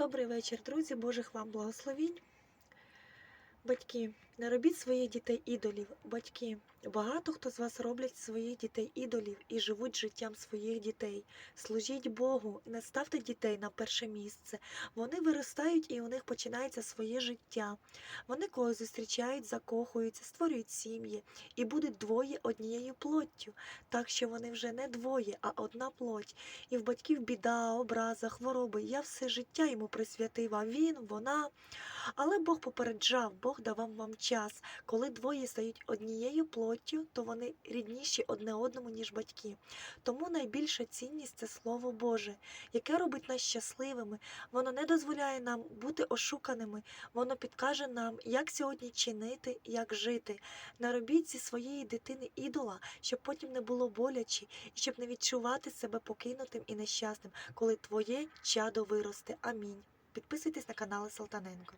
Добрий вечір, друзі, Божих вам благословінь. Батьки, не робіть своїх дітей ідолів. Батьки, багато хто з вас роблять своїх дітей ідолів і живуть життям своїх дітей. Служіть Богу, не ставте дітей на перше місце. Вони виростають і у них починається своє життя. Вони когось зустрічають, закохуються, створюють сім'ї і будуть двоє однією плоттю, так що вони вже не двоє, а одна плоть. І в батьків біда, образа, хвороби. Я все життя йому присвятив, а він, вона. Але Бог попереджав, Бог давав вам час. Коли двоє стають однією плоттю, то вони рідніші одне одному, ніж батьки. Тому найбільша цінність це Слово Боже, яке робить нас щасливими. Воно не дозволяє нам бути ошуканими, воно підкаже нам, як сьогодні чинити, як жити. Не робіть зі своєї дитини ідола, щоб потім не було боляче, і щоб не відчувати себе покинутим і нещасним, коли твоє чадо виросте. Амінь. Підписуйтесь на канали Салтаненко.